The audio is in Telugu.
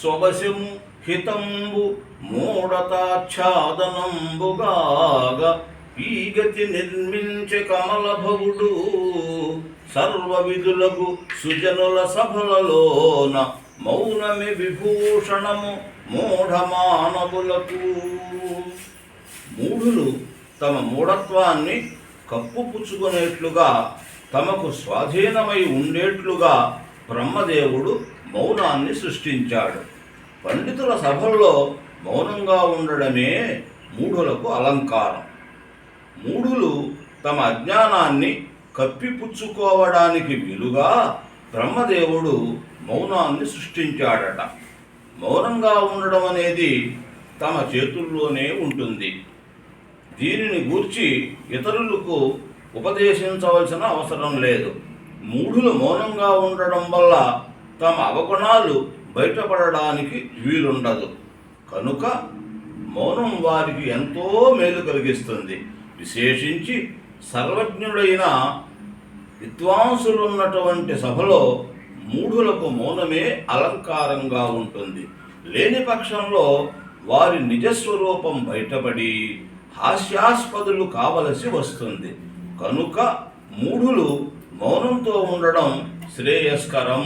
స్వవశము హితంబు మూఢతాచ్ఛాదనంబుగాగ ఈగతి నిర్మించే కమలభవుడు సర్వ విధులకు సుజనుల సభలలోన మౌనమి విభూషణము మూఢమానవులకు. మూఢులు తమ మూఢత్వాన్ని కప్పుపుచ్చుకునేట్లుగా తమకు స్వాధీనమై ఉండేట్లుగా బ్రహ్మదేవుడు మౌనాన్ని సృష్టించాడు. పండితుల సభల్లో మౌనంగా ఉండడమే మూఢులకు అలంకారం. మూఢులు తమ అజ్ఞానాన్ని కప్పిపుచ్చుకోవడానికి వీలుగా బ్రహ్మదేవుడు మౌనాన్ని సృష్టించాడట. మౌనంగా ఉండడం అనేది తమ చేతుల్లోనే ఉంటుంది. దీనిని గూర్చి ఇతరులకు ఉపదేశించవలసిన అవసరం లేదు. మూఢులు మౌనంగా ఉండడం వల్ల తమ అవగుణాలు బయటపడడానికి వీలుండదు. కనుక మౌనం వారికి ఎంతో మేలు కలిగిస్తుంది. విశేషించి సర్వజ్ఞుడైన విద్వాంసులు ఉన్నటువంటి సభలో మూఢులకు మౌనమే అలంకారంగా ఉంటుంది. లేని పక్షంలో వారి నిజస్వరూపం బయటపడి హాస్యాస్పదులు కావలసి వస్తుంది. కనుక మూఢులు మౌనంతో ఉండడం శ్రేయస్కరం.